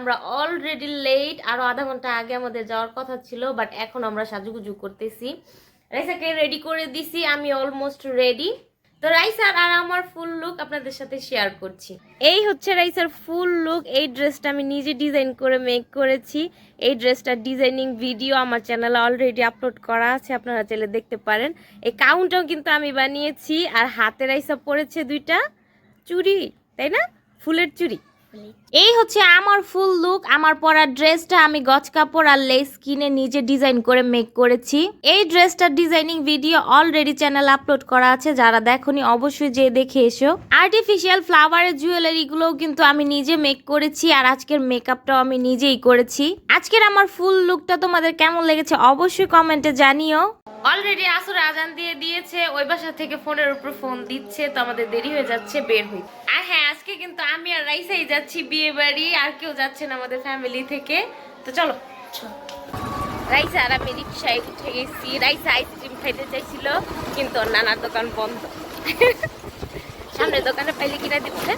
আমরা already late আরও আধা ঘণ্টা আগে আমাদের যাওয়ার কথা ছিল বাট এখন আমরা সাজুগুজু করতেছি। রাইসাকে রেডি করে দিছি, আমি অলমোস্ট রেডি তো রাইসার আর আমার ফুল লুক আপনাদের সাথে শেয়ার করছি। এই হচ্ছে রাইসার ফুল লুক এই ড্রেসটা আমি নিজে ডিজাইন করে মেক করেছি। এই ড্রেসটার ডিজাইনিং ভিডিও আমার চ্যানেলে অলরেডি আপলোড করা আছে, আপনারা চাইলে দেখতে পারেন। এই কাউন্টটাও কিন্তু আমি বানিয়েছি, আর হাতে রাইসা পরেছে দুইটা চুড়ি, তাই না? ফুলের চুড়ি। এই হচ্ছে আমার ফুল লুক, আমার পরা ড্রেসটা আমি গজ কাপড় আর লেস কিনে নিজে ডিজাইন করে মেক করেছি। এই ড্রেসটার designing video already channel upload করা আছে, যারা দেখনি অবশ্যই যে দেখে এসো। আর্টিফিশিয়াল ফ্লাওয়ারের জুয়েলারি গুলোও কিন্তু আমি নিজে মেক করেছি আর আজকের মেকআপটাও আমি নিজেই করেছি। আজকের আমার ফুল লুকটা তোমাদের কেমন লেগেছে অবশ্যই কমেন্টে জানিও। অলরেডি আসর আজান দিয়ে দিয়েছে, ওই বাসা থেকে ফোনের উপর ফোন দিচ্ছে, তো আমাদের দেরি হয়ে যাচ্ছে, বের হই। আর হ্যাঁ আজকে কিন্তু আমি আর রাইসাই যাচ্ছি বিয়ে বাড়ি, আর কেউ যাচ্ছে না আমাদের ফ্যামিলি থেকে। তো চলো। রাইসা আর আমি রিক্সায় উঠে গেছি। রাইসা আইসক্রিম খাইতে চাইছিল, কিন্তু ওর নানার দোকান বন্ধ। সামনের দোকানে পাইলে কিনা দিচ্ছে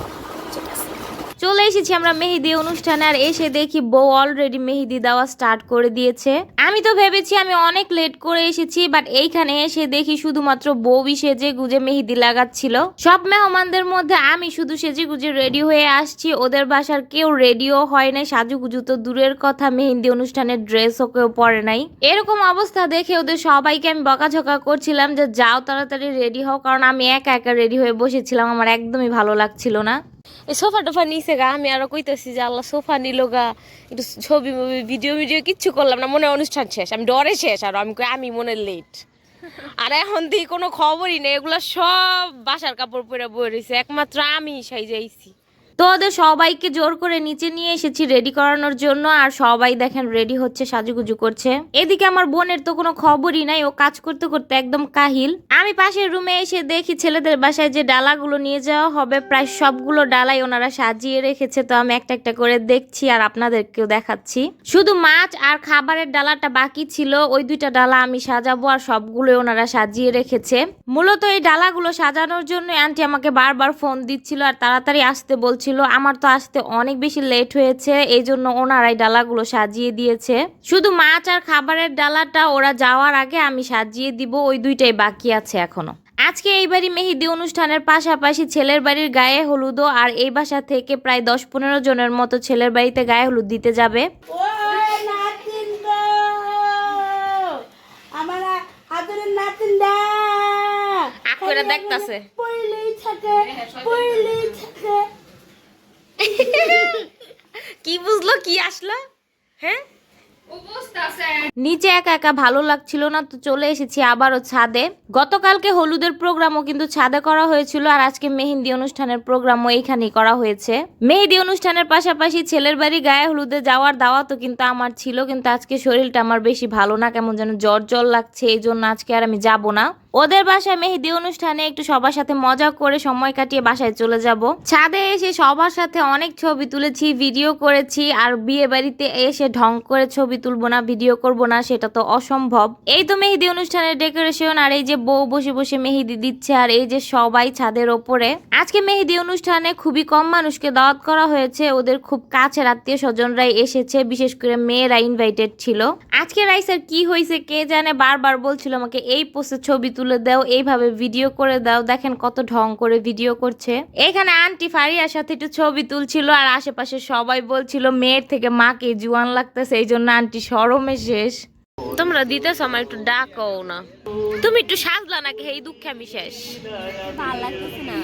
ঠিক আছে। চলে এসেছি আমরা মেহেদি অনুষ্ঠানে, আর এসে দেখি বউ অলরেডি মেহেদি দেওয়া স্টার্ট করে দিয়েছে। আমি তো ভেবেছি আমি অনেক লেট করে এসেছি বাট এইখানে এসে দেখি শুধুমাত্র বউই সেজে গুজে মেহেদি লাগাচ্ছিল। সব মেহমানদের মধ্যে আমি শুধু সেজে গুজে রেডি হয়ে আসছি, ওদের বাসার কেউ রেডিও হয় নাই, সাজুগুজু তো দূরের কথা, মেহেন্দি অনুষ্ঠানের ড্রেসও কেউ পরে নাই। এরকম অবস্থা দেখে ওদের সবাইকে আমি বকাঝকা করছিলাম যে যাও তাড়াতাড়ি রেডি হও, কারণ আমি একা একা রেডি হয়ে বসেছিলাম, আমার একদমই ভালো লাগছিল না। এই সোফা টোফা নিচে গা, আমি আরও কইতেছি যে আল্লাহ সোফা নিল গা, একটু ছবি মুভি, ভিডিও ভিডিও কিচ্ছু করলাম না, মনে অনুষ্ঠান শেষ, আমি ডরে শেষ আর, আমি আমি মনে লেট আর এখন দিয়ে কোনো খবরই নেই, এগুলা সব বাসার কাপড় পরে বয়ে রয়েছে একমাত্র আমি সাইজাইছি তো ওদের সবাইকে জোর করে নিচে নিয়ে এসেছি রেডি করানোর জন্য, আর সবাই দেখেন রেডি হচ্ছে, সাজুগুজু করছে। এদিকে আমার বোনের তো কোনো খবরই নাই, ও কাজ করতে করতে একদম কাহিল। আমি পাশের রুমে এসে দেখি ছেলেদের বাসায় যে ডালাগুলো নিয়ে যাওয়া হবে, প্রায় সবগুলো ডালাই ওনারা সাজিয়ে রেখেছে। তো আমি একটা একটা করে দেখছি আর আপনাদেরকেও দেখাচ্ছি। শুধু মাছ আর খাবারের ডালাটা বাকি ছিল, ওই দুইটা ডালা আমি সাজাবো আর সবগুলো ওনারা সাজিয়ে রেখেছে। মূলত এই ডালাগুলো সাজানোর জন্য আন্টি আমাকে বারবার ফোন দিচ্ছিল আর তাড়াতাড়ি আসতে বলছিল আমার তো আসতে অনেক বেশি লেট হয়েছে এই জন্য ওনারাই ডালাগুলো সাজিয়ে দিয়েছে। শুধু মাছ আর খাবারের ডালাটা ওরা যাওয়ার আগে আমি সাজিয়ে দিব ওই দুইটাই বাকি আছে এখনও। আজকে এই বাড়ি মেহেদি অনুষ্ঠানের পাশাপাশি ছেলের বাড়ির গায়ে হলুদও আর এই বাসা থেকে প্রায় দশ পনেরো জনের মতো ছেলের বাড়িতে গায়ে হলুদ দিতে যাবে। দেখতাছে। পইলেই থাকে পইলেই থাকে কি বুঝলো, কি আসলো? হ্যাঁ? নিচে একা একা ভালো লাগছিল না, তো চলে এসেছি আবারও ছাদে। গতকালকে হলুদের প্রোগ্রামও কিন্তু ছাদে করা হয়েছিল, আর আজকে মেহেন্দি অনুষ্ঠানের প্রোগ্রামও এইখানেই করা হয়েছে। মেহেদি অনুষ্ঠানের পাশাপাশি ছেলের বাড়ি গায়ে হলুদে যাওয়ার দাওয়া তো কিন্তু আমার ছিল, কিন্তু আজকে শরীরটা আমার বেশি ভালো না, কেমন যেন জ্বর জ্বর লাগছে, এই জন্য আজকে আর আমি যাব না। ওদের বাসায় মেহেদি অনুষ্ঠানে একটু সবার সাথে মজা করে সময় কাটিয়ে বাসায় চলে যাব। ছাদে এসে সবার সাথে অনেক ছবি তুলেছি, ভিডিও করেছি, আর বিয়ে বাড়িতে এসে ঢং করে ছবি তুলবো না, ভিডিও করব না, সেটা তো অসম্ভব। এই তো মেহেদি অনুষ্ঠানের ডেকোরেশন আর এই যে বউ বসে বসে মেহেদি দিচ্ছে, আর এই যে সবাই ছাদের ওপরে। আজকে মেহেদি অনুষ্ঠানে খুবই কম মানুষকে দাওয়াত করা হয়েছে, ওদের খুব কাছের আত্মীয় স্বজনরাই এসেছে, বিশেষ করে মেয়েরা ইনভাইটেড ছিল। আজকে রাইসের কি হয়েছে কে জানে বারবার বলছিল আমাকে, এই পোস্টে ছবি তুলে দাও এইভাবে ভিডিও করে দাও। দেখেন কত ঢং করে ভিডিও করছে। এখানে আন্টি ফারিয়ার সাথে একটু ছবি তুলছিল আর আশেপাশে সবাই বলছিল মেয়ের থেকে মাকে জুয়ান লাগতেছে এই জন্য আন্টি সরমে শেষ। তোমরা দিতেছ আমার একটু ডাকো না। তুমি একটু সাজলা নাকি? এই দুঃখে আমি শেষ। ভালো লাগতেছে না।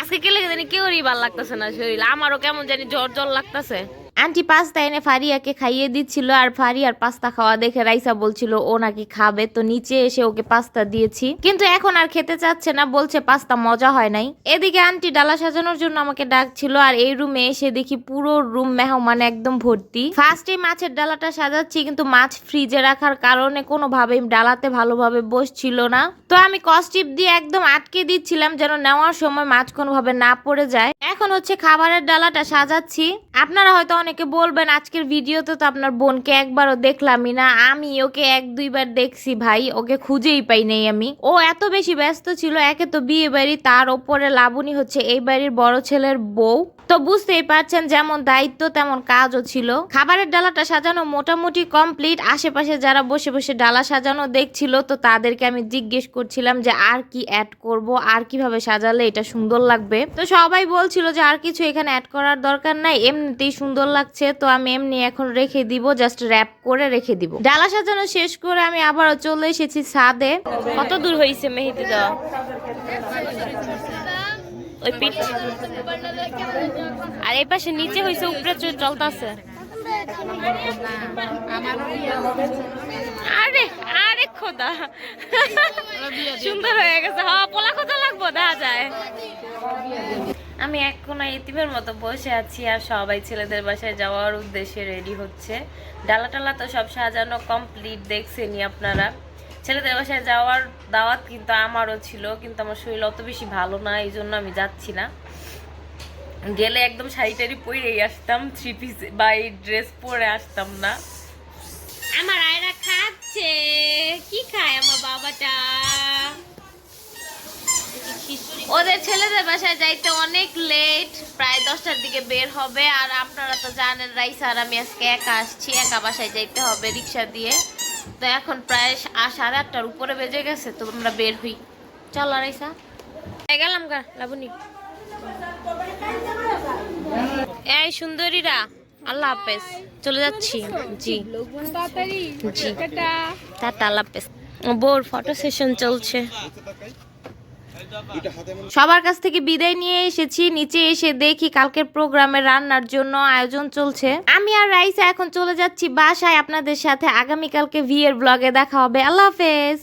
আজকে কেলে জানি কেউরই ভালো লাগতেছে না শরীর। আমারও কেমন জানি জ্বর জ্বর লাগতেছে। আন্টি পাস্তা এনে ফারিয়াকে খাইয়ে দিচ্ছিল আর ফারিয়ার পাস্তা খাওয়া দেখে রাইসা বলছিল, ও নাকি খাবে? তো নিচে এসে ওকে পাস্তা দিয়েছি। কিন্তু এখন আর খেতে চাচ্ছে না, বলছে পাস্তা মজা হয় নাই। এদিকে আন্টি ডালা সাজানোর জন্য আমাকে ডাকছিল আর এই রুমে এসে দেখি পুরো রুম মেহমান একদম ভর্তি। ফার্স্টে মাছের ডালাটা সাজাচ্ছি, কিন্তু মাছ ফ্রিজে রাখার কারণে কোনোভাবেই ডালাতে ভালোভাবে বসছিল না। তো আমি কস্টিপ দিয়ে একদম আটকে দিচ্ছিলাম যেন নেওয়ার সময় মাছ কোনোভাবে না পড়ে যায়। এখন হচ্ছে খাবারের ডালাটা সাজাচ্ছি। আপনারা হয়তো অনেকে বলবেন, আজকের ভিডিওতে তো আপনার বোনকে একবারও দেখলামই না। আমি ওকে এক দুইবার দেখছি ভাই, ওকে খুঁজেই পাই নাই আমি। ও এত বেশি ব্যস্ত ছিল, একে তো বিয়ে বাড়ি, তার ওপরে লাবণী হচ্ছে এই বাড়ির বড় ছেলের বউ। তো বুঝতেই পারছেন, যেমন দায়িত্ব, তেমন কাজও ছিল। খাবারের ডালাটা সাজানো মোটামুটি কমপ্লিট। আশেপাশে যারা বসে বসে ডালা সাজানো দেখছিল, তো তাদেরকে আমি জিজ্ঞেস করছিলাম যে, আর কি অ্যাড করব? আর কীভাবে সাজালে এটা সুন্দর লাগবে? তো সবাই বলছিল যে, আর কিছু এখানে অ্যাড করার দরকার নাই। এমনিতেই সুন্দর লাগছে, তো আমি এমনি এখন রেখে দিব জাস্ট র্যাপ করে রেখে দিব। ডালা সাজানো শেষ করে আমি আবারও চলে এসেছি ছাদে। কত দূর হয়েছে মেহেদি দেওয়া ওই পিঠ। আর এই পাশে নিচে হয়েছে উপরে চলতেছে। আরে আরে খোদা। সুন্দর হয়ে গেছে। হ্যাঁ পোলা খোদা লাগবো, দেখা যায়। আমি এখন ইতিমের মতো বসে আছি আর সবাই ছেলেদের বাসায় যাওয়ার উদ্দেশ্যে রেডি হচ্ছে। ডালা টালা তো সব সাজানো কমপ্লিট দেখছেনই আপনারা। ছেলেদের বাসায় যাওয়ার দাওয়াত কিন্তু আমারও ছিল, কিন্তু আমার শরীর অত বেশি ভালো না, এই জন্য আমি যাচ্ছি না। গেলে একদম শাড়ি টাড়ি পরেই আসতাম থ্রি পিস বা এই ড্রেস পরে আসতাম না। আমার আয়রা খাচ্ছে। কি খায় আমার বাবাটা? ওদের ছেলেদের বাসায় যাইতে অনেক লেট প্রায় দশটার দিকে বের হবে। আর আপনারা তো জানেন রাইসা আর আমি আজকে একা আসছি একা বাসায় যাইতে হবে রিক্সা দিয়ে। তো এখন প্রায় সাড়ে আটটার উপরে বেজে গেছে তো আমরা বের হই। চলো রাইসা। গেলাম গা লাবণী। এই সুন্দরীরা আল্লাহ হাফেজ। চলে যাচ্ছি। জি। জি। টাটা। আল্লাহ হাফেজ। বোর ফটো সেশন চলছে। সবার কাছ থেকে বিদায় নিয়ে এসেছি, নিচে এসে দেখি কালকের প্রোগ্রামে রান্নার জন্য আয়োজন চলছে। আমি আর রাইসা এখন চলে যাচ্ছি বাসায়, আপনাদের সাথে আগামীকালকে ভিয়ের ব্লগে দেখা হবে। আল্লাহ হাফেজ।